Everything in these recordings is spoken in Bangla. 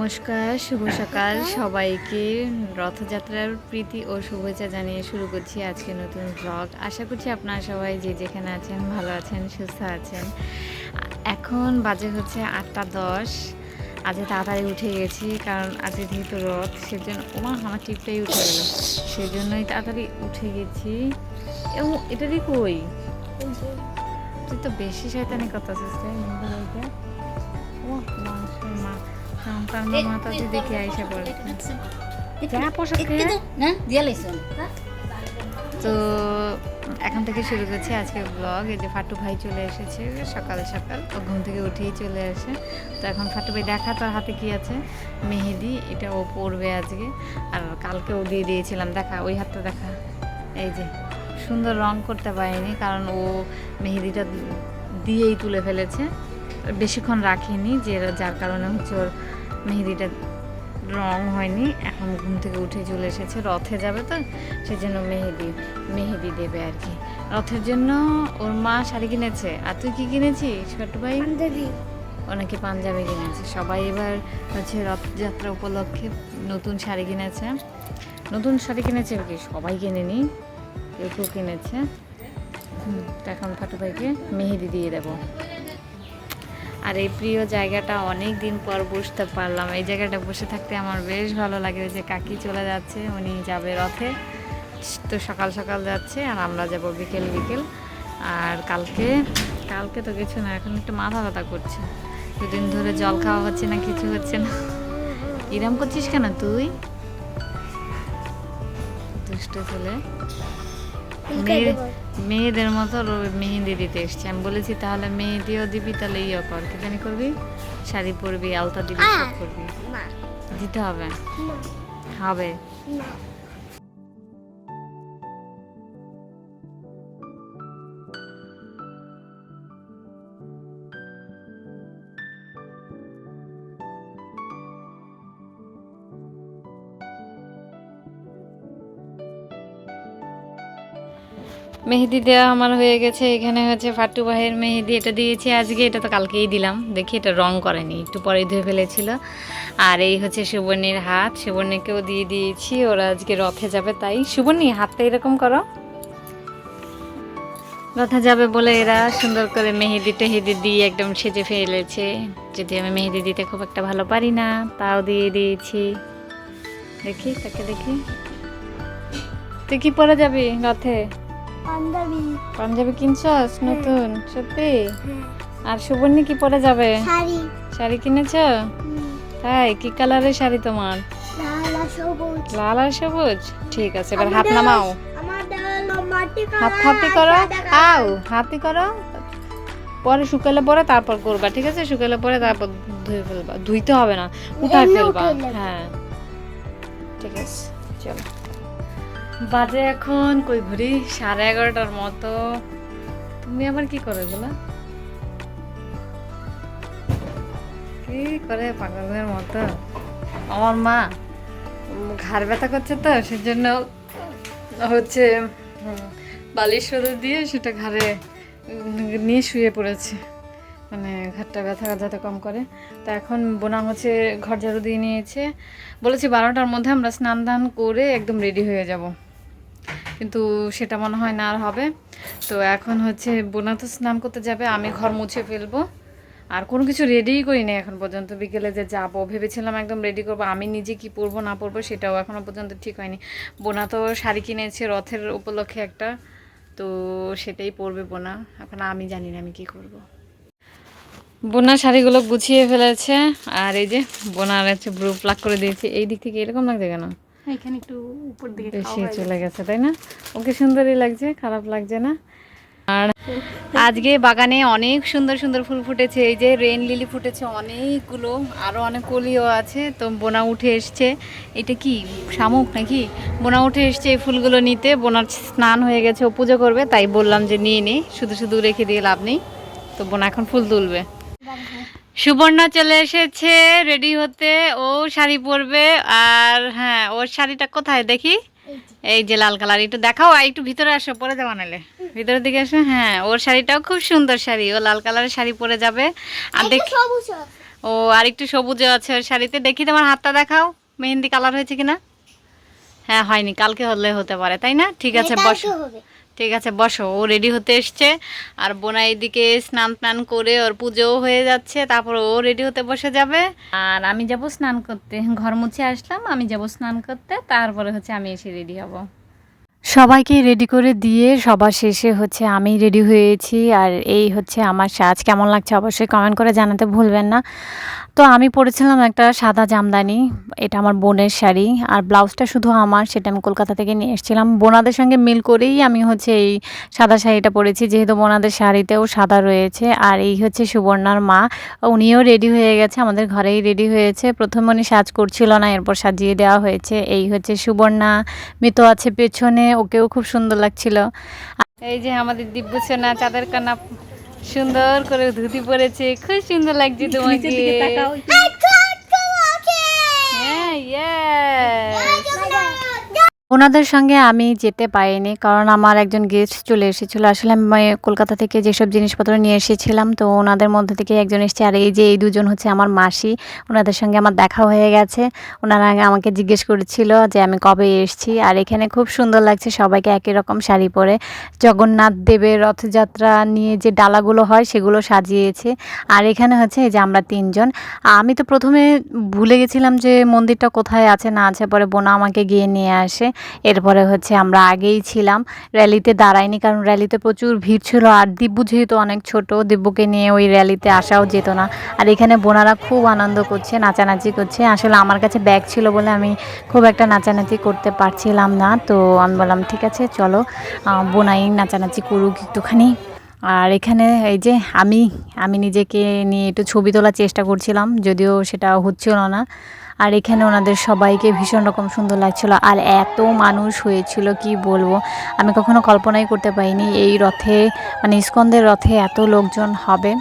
নমস্কার, শুভ সকাল সবাইকে। রথযাত্রার প্রীতি ও শুভেচ্ছা জানিয়ে শুরু করছি আজকে নতুন ব্লগ আশা করছি আপনারা সবাই যে যেখানে আছেন, ভালো আছেন, সুস্থ আছেন। এখন বাজে হচ্ছে আটটা দশ। আজকে তাড়াতাড়ি উঠে গেছি কারণ আজকে যেহেতু রথ, সেজন্য ওমা, আমার টিপটাই উঠে গেল। সেজন্যই তাড়াতাড়ি উঠে গেছি। এবং এটারই কই? তুই তো বেশি শয়তানি কথা আছিস রে শঙ্কর মামা তো দেখে আইসা পড়েছে যা পোশাক না দিয়া লাইছন তো এখন থেকে শুরু করছি আজকে ব্লগ এই যে ফাটু ভাই চলে এসেছে সকাল সকাল। ও ঘুম থেকে উঠেই চলে আসে। তো এখন ফাটু ভাই দেখা তোর হাতে কি আছে? মেহেদি এটা ও পরবে আজকে। আর কালকে ও দিয়ে দিয়েছিলাম। দেখা ওই হাতটা দেখা। এই যে সুন্দর রং করতে পারিনি কারণ ও মেহেদিটা দিয়েই তুলে ফেলেছে। বেশিক্ষণ রাখিনি যে যার কারণে হচ্ছে ওর মেহেদিটা রং হয়নি এখন ঘুম থেকে উঠে চলে এসেছে রথে যাবে তো সেই জন্য মেহেদি মেহেদি দেবে আর কি। রথের জন্য ওর মা শাড়ি কিনেছে। আর তুই কি কিনেছিস ছোট ভাই? ও নাকি পাঞ্জাবি কিনেছে। সবাই এবার হচ্ছে রথযাত্রা উপলক্ষে নতুন শাড়ি কিনেছে। নতুন শাড়ি কিনেছে কি? সবাই কিনেনি কেউ কেউ কিনেছে। এখন ফাটু ভাইকে মেহেদি দিয়ে দেবো। আর এই প্রিয় জায়গাটা অনেক দিন পর বসতে পারলাম। এই জায়গাটা বসে থাকতে আমার বেশ ভালো লাগে ওই যে কাকি চলে যাচ্ছে উনি যাবে রথে। তো সকাল সকাল যাচ্ছে আর আমরা যাব বিকেল বিকেল। আর কালকে কালকে তো কিছু না এখন একটু মাথা ব্যথা করছে। দুদিন ধরে জল খাওয়া হচ্ছে না কিছু হচ্ছে না। ইরাম করছিস কেন তুই? দুষ্ট ছেলে। মেয়েদের মতো মেহেন্দি দিতে এসছি। আমি বলেছি তাহলে মেহেদিও দিবি তাহলে ইয়ে কর। কি জানি করবি? শাড়ি পরবি আলতা দিবি সব করবি। দিতে হবে? হবে? মেহেদি দেওয়া আমার হয়ে গেছে, এখানে হচ্ছে ফাট্টু ভাইয়ের মেহেদি এটা দিয়েছি আজকে, এটা তো কালকেই দিলাম। দেখি এটা রং করেনি, একটু পরে ধুয়ে ফেলেছিল। আর এই হচ্ছে সুবর্ণীর হাত, সুবর্ণীকেও দিয়ে দিয়েছি, ওরা আজকে রথে যাবে, তাই। সুবর্ণী, হাতটা এরকম করো। রথে যাবে বলে এরা সুন্দর করে মেহেদি টেহেদি দিয়ে একদম সেজে ফেলেছে। যদি আমি মেহেদি দিতে খুব একটা ভালো পারি না, তাও দিয়ে দিয়েছি। দেখি, তাকে দেখি। তুই কি পরে যাবি রথে? পাঞ্জাবি। পাঞ্জাবি কিনছস? নতুন? সত্যি? আর সুবর্ণী কি পরে যাবে? শাড়ি। শাড়ি কিনেছ? তাই? কি কালারের শাড়ি তোমার? লাল আর সবুজ। ঠিক আছে এবার হাত নামাও। হাত হাতি করো। আও হাতি করো। পরে শুকালে পরে তারপর করবা ঠিক আছে? শুকালে পরে তারপর ধুয়ে ফেলবা। ধুইতে হবে না উঠায় ফেলবা। হ্যাঁ। ঠিক আছে চলো। বাজে এখন, কই ঘুরি? সাড়ে এগারোটার মতো। তুমি আবার কি করো এগুলো? কি করে পাগলের মতো? আমার মা ঘাড় ব্যথা করছে তো, সেজন্য হচ্ছে বালিশ রোদে দিয়ে সেটা ঘাড়ে নিয়ে শুয়ে পড়েছে। মানে ঘাটটা ব্যথা যাতে কম করে। তো এখন বোনা হচ্ছে ঘর ঝাড়ু দিয়ে নিয়েছে। বলেছি বারোটার মধ্যে আমরা স্নান দান করে একদম রেডি হয়ে যাব। কিন্তু সেটা মনে হয় না আর হবে। তো এখন হচ্ছে বোনা তো স্নান করতে যাবে, আমি ঘর মুছে ফেলব। আর কোনো কিছু রেডিই করিনি এখন পর্যন্ত। বিকেলে যে যাব, ভেবেছিলাম একদম রেডি করব। আমি নিজে কি পরবো, না পরবো, সেটাও এখনও পর্যন্ত ঠিক হয়নি। বোনা তো শাড়ি কিনেছে, রথের উপলক্ষে একটা। তো সেটাই পরবে বোনা। এখন আমি জানি না আমি কি করব। বোনা শাড়িগুলো গুছিয়ে ফেলেছে। আর এই যে বোনার হচ্ছে ব্রু প্লাক করে দিয়েছে। এই দিক থেকে এরকম লাগছে কেন? এখানে একটু উপর দিকে বেশি চলে গেছে। তাই না? ওকে সুন্দরই লাগছে খারাপ লাগছে না? আর আজকে বাগানে অনেক সুন্দর সুন্দর ফুল ফুটেছে এই যে রেন লিলি ফুটেছে অনেকগুলো আরও অনেক কলিও আছে তো বোনা উঠে এসছে। এটা কি শামুক নাকি? বোনা উঠে এসছে এই ফুলগুলো নিতে বোনার স্নান হয়ে গেছে ও পুজো করবে তাই বললাম যে নিয়ে নে শুধু শুধু রেখে দিয়ে লাভ নেই। তো বোনা এখন ফুল তুলবে। সুবর্ণা চলে এসেছে রেডি হতে। ও শাড়ি পরবে আর হ্যাঁ ওর শাড়িটা কোথায় দেখি? এই যে। লাল কালার একটু দেখাও আর একটু ভিতরে আসো পরে যাব নাহলে। ভিতরের দিকে আসো হ্যাঁ ওর শাড়িটাও খুব সুন্দর শাড়ি ও লাল কালারের শাড়ি পরে যাবে। আর দেখি ও আর একটু সবুজও আছে ওর শাড়িতে। দেখি তোমার হাতটা দেখাও মেহেন্দি কালার হয়েছে কিনা? হ্যাঁ হয়নি কালকে হলে হতে পারে তাই না? ঠিক আছে এটাই বসো। ঠিক আছে, বসো। ও রেডি হতে এসছে। আর বোনা এদিকে স্নান টান করে ওর পুজোও হয়ে যাচ্ছে, তারপর ও রেডি হতে বসে যাবে। আর আমি যাব স্নান করতে। ঘর মুছে আসলাম, আমি যাব স্নান করতে, তারপরে হচ্ছে আমি এসে রেডি হব। সবাইকে রেডি করে দিয়ে সবার শেষে হচ্ছে আমি রেডি হয়েছি। আর এই হচ্ছে আমার সাজ। কেমন লাগছে অবশ্যই কমেন্ট করে জানাতে ভুলবেন না। তো আমি পরেছিলাম একটা সাদা জামদানি, এটা আমার বোনের শাড়ি, আর ব্লাউজটা শুধু আমার, সেটা আমি কলকাতা থেকে নিয়ে এসেছিলাম। বোনাদের সঙ্গে মিল করেই আমি হচ্ছে এই সাদা শাড়িটা পরেছি, যেহেতু বোনাদের শাড়িতেও সাদা রয়েছে, আর এই হচ্ছে সুবর্ণার মা। উনিও রেডি হয়ে গেছে, আমাদের ঘরেই রেডি হয়েছে। প্রথম উনি সাজ করছিল না, এরপর সাজিয়ে দেওয়া হয়েছে। এই হচ্ছে সুবর্ণা, মৃত আছে পেছনে, ওকেও খুব সুন্দর লাগছিল। এই যে আমাদের দিব্য সোনা চাঁদের কানা সুন্দর করে ধুতি পরেছে খুব সুন্দর লাগছে তোমাকে নিচের দিকে তাকাও একটু। হ্যাঁ yes. ওনাদের সঙ্গে আমি যেতে পারিনি, কারণ আমার একজন গেস্ট চলে এসেছিল। আসলে আমি কলকাতা থেকে যেসব জিনিসপত্র নিয়ে এসেছিলাম, তো ওনাদের মধ্যে থেকে একজন এসেছে। আর এই যে এই দুজন হচ্ছে আমার মাসি, ওনাদের সঙ্গে আমার দেখা হয়ে গেছে। ওনারা আমাকে জিজ্ঞেস করেছিল যে আমি কবে এসেছি, আর এখানে খুব সুন্দর লাগছে সবাইকে একই রকম শাড়ি পরে। জগন্নাথ দেবের রথযাত্রা নিয়ে যে ডালাগুলো হয়, সেগুলো সাজিয়েছে। আর এখানে হচ্ছে এই যে আমরা তিনজন। আমি তো প্রথমে ভুলে গেছিলাম যে মন্দিরটা কোথায় আছে, না আছে, পরে বোনা আমাকে গিয়ে নিয়ে আসে। এরপরে হচ্ছে আমরা আগেই ছিলাম। র্যালিতে দাঁড়াইনি কারণ র্যালিতে প্রচুর ভিড় ছিল আর দিব্যু যেহেতু অনেক ছোট, দিব্যুকে নিয়ে ওই র্যালিতে আসাও যেত না। আর এখানে বোনারা খুব আনন্দ করছে, নাচানাচি করছে। আসলে আমার কাছে ব্যাগ ছিল বলে আমি খুব একটা নাচানাচি করতে পারছিলাম না। তো আমি বললাম, ঠিক আছে, চলো বোনাই নাচানাচি করুক একটুখানি। আর এখানে এই যে আমি আমি নিজেকে নিয়ে একটু ছবি তোলার চেষ্টা করছিলাম, যদিও সেটা হচ্ছিল না। আর এখানে ওনাদের সবাইকে ভীষণ রকম সুন্দর লাগছিল। আর এত মানুষ হয়েছিল, কি বলব? আমি কখনো কল্পনাই করতে পারিনি এই রথে মানে ইস্কন্দের রথে এত লোকজন হবে।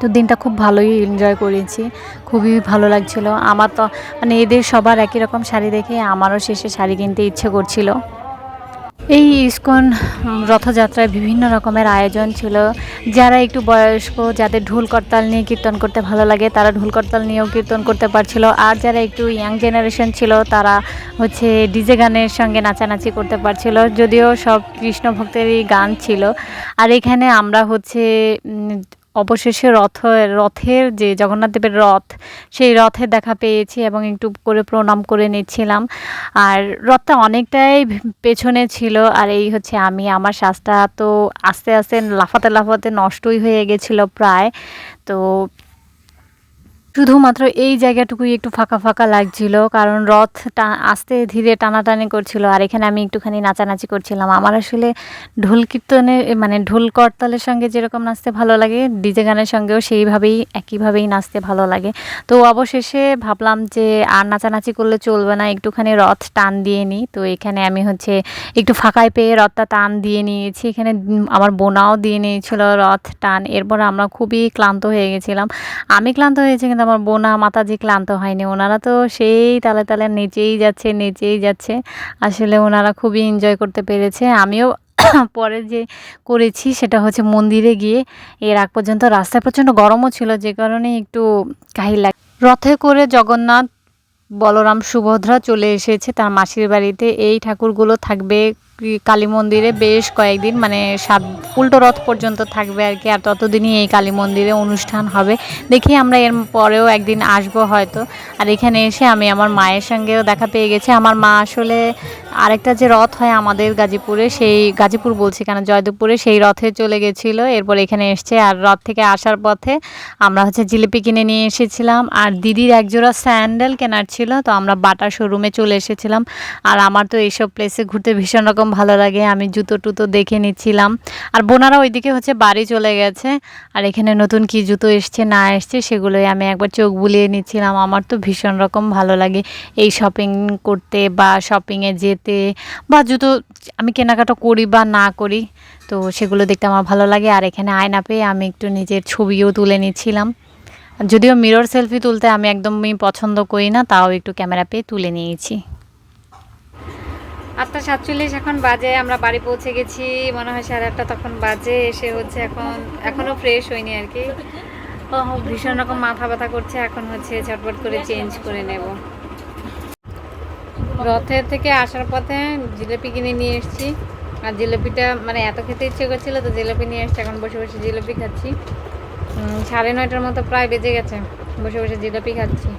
তো দিনটা খুব ভালোই এনজয় করেছি, খুবই ভালো লাগছিল। আমার তো মানে এদের সবার একই রকম শাড়ি দেখে আমারও শেষে শাড়ি কিনতে ইচ্ছে করছিল। এই ইস্কন রথযাত্রায় বিভিন্ন রকমের আয়োজন ছিল। যারা একটু বয়স্ক, যাদের ঢোল করতাল নিয়ে কীর্তন করতে ভালো লাগে, তারা ঢোল করতাল নিয়েও কীর্তন করতে পারছিল। আর যারা একটু ইয়াং জেনারেশন ছিল, তারা হচ্ছে ডিজে গানের সঙ্গে নাচানাচি করতে পারছিল। যদিও সব কৃষ্ণ ভক্তেরই গান ছিল। আর এখানে আমরা হচ্ছে অবশেষে রথ, রথের যে জগন্নাথদেবের রথ, সেই রথে দেখা পেয়েছি এবং একটু করে প্রণাম করে নিচ্ছিলাম। আর রথটা অনেকটাই পেছনে ছিল আর এই হচ্ছে আমি, আমার শ্বাসটা তো আস্তে আস্তে লাফাতে লাফাতে নষ্টই হয়ে গেছিল প্রায়। তো শুধুমাত্র এই জায়গাটুকুই একটু ফাঁকা ফাঁকা লাগছিল, কারণ রথ আস্তে ধীরে টানাটানি করছিল, আর এখানে আমি একটুখানি নাচানাচি করছিলাম। আমার আসলে ঢোল কীর্তনে মানে ঢোল করতালের সঙ্গে যেরকম নাচতে ভালো লাগে, ডিজে গানের সঙ্গেও সেইভাবেই, একইভাবেই নাচতে ভালো লাগে। তো অবশেষে ভাবলাম যে আর নাচানাচি করলে চলবে না, একটুখানি রথ টান দিয়ে নিই। তো এখানে আমি হচ্ছে একটু ফাঁকায় পেয়ে রথটা টান দিয়ে নিয়েছি। এখানে আমার বোনাও দিয়ে নিয়েছিল রথ টান। এরপর আমরা খুবই ক্লান্ত হয়ে গেছিলাম। আমি ক্লান্ত হয়েছি কিন্তু আমার বোনা মাতাজি ক্লান্ত হয়নি, ওনারা তো সেই তালে তালে নেচেই যাচ্ছে নেচেই যাচ্ছে। আসলে ওনারা খুবই এনজয় করতে পেরেছে। আমিও পরে যে করেছি সেটা হচ্ছে মন্দিরে গিয়ে এর আগ পর্যন্ত রাস্তায় প্রচণ্ড গরমও ছিল, যে কারণে একটু কাহিল লাগে রথে করে জগন্নাথ বলরাম সুভদ্রা চলে এসেছে, তার মাসির বাড়িতে। এই ঠাকুরগুলো থাকবে কালী মন্দিরে বেশ কয়েকদিন মানে সাত, উল্টো রথ পর্যন্ত থাকবে আর কি, আর ততদিনই এই কালী মন্দিরে অনুষ্ঠান হবে। দেখি আমরা এর পরেও একদিন আসব হয়তো। আর এখানে এসে আমি আমার মায়ের সঙ্গেও দেখা পেয়ে গেছি। আমার মা আসলে আরেকটা যে রথ হয় আমাদের গাজীপুরে, সেই গাজীপুর বলছি কেন জয়দেবপুরে সেই রথে চলে গেছিল। এরপর এখানে এসছে আর রথ থেকে আসার পথে আমরা হচ্ছে জিলিপি কিনে নিয়ে এসেছিলাম। আর দিদির একজোড়া স্যান্ডেল কেনার ছিল, তো আমরা বাটা শোরুমে চলে এসেছিলাম। আর আমার তো এইসব প্লেসে ঘুরতে ভীষণ রকম ভালো লাগে, আমি জুতো টুতো দেখে নিচ্ছিলাম। আর বোনারা ওইদিকে হচ্ছে বাড়ি চলে গেছে। আর এখানে নতুন কি জুতো এসছে, না এসছে, সেগুলোই আমি একবার চোখ বুলিয়ে নিচ্ছিলাম। আমার তো ভীষণ রকম ভালো লাগে এই শপিং করতে বা শপিংয়ে যেতে। বা জুতো আমি কেনাকাটা করি বা না করি তো সেগুলো দেখতে আমার ভালো লাগে। আর এখানে আয়না পেয়ে আমি একটু নিজের ছবিও তুলে নিচ্ছিলাম। যদিও মিরর সেলফি তুলতে আমি একদমই পছন্দ করি না তাও একটু ক্যামেরা পেয়ে তুলে নিয়েছি। আটটা সাতচল্লিশ এখন বাজে আমরা বাড়ি পৌঁছে গেছি মনে হয় সাড়ে আটটা তখন বাজে এসে হচ্ছে এখন এখনও ফ্রেশ হয়নি আর কি। ভীষণ রকম মাথা ব্যথা করছে এখন হচ্ছে চটপট করে চেঞ্জ করে নেব। রথের থেকে আসার পথে জিলিপি কিনে নিয়ে এসেছি। আর জিলিপিটা মানে এত খেতে ইচ্ছে করছিল তো জিলিপি নিয়ে এসেছি, এখন বসে বসে জিলিপি খাচ্ছি। সাড়ে নয়টার মতো প্রায় বেজে গেছে, বসে বসে জিলিপি খাচ্ছি।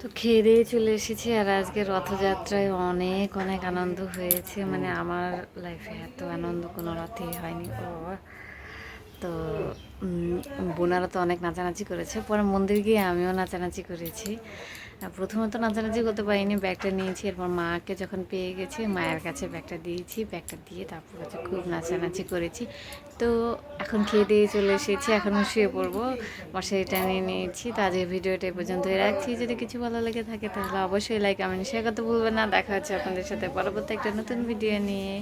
তো খেয়ে দিয়ে চলে এসেছি, আর আজকে রথযাত্রায় অনেক অনেক আনন্দ হয়েছে। মানে আমার লাইফে এত আনন্দ, কোনো রথেই হয়নি। ও। তো বোনারা তো অনেক নাচানাচি করেছে, পরে মন্দির গিয়ে আমিও নাচানাচি করেছি। আর প্রথমে তো নাচানাচি করতে পারিনি, ব্যাগটা নিয়েছি, এরপর মাকে যখন পেয়ে গেছি, মায়ের কাছে ব্যাগটা দিয়েছি, ব্যাগটা দিয়ে তারপর হচ্ছে খুব নাচানাচি করেছি। তো এখন খেয়ে দিয়ে চলে এসেছি এখন শুয়ে পড়ব মশারিটা নিয়ে নিয়েছি। তো আজকের ভিডিওটা এই পর্যন্তই রাখছি, যদি কিছু ভালো লেগে থাকে তাহলে অবশ্যই লাইক আমি শেয়ার করতে ভুলবেন না। দেখা হচ্ছে আপনাদের সাথে পরবর্তী একটা নতুন ভিডিও নিয়ে।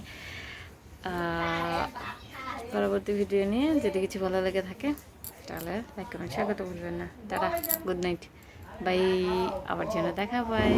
পরবর্তী ভিডিও নিয়ে যদি কিছু ভালো লেগে থাকে তাহলে লাইক, কমেন্ট, শেয়ার করতে ভুলবেন না। দাদা গুড নাইট। বাই আবার যেন দেখা পাই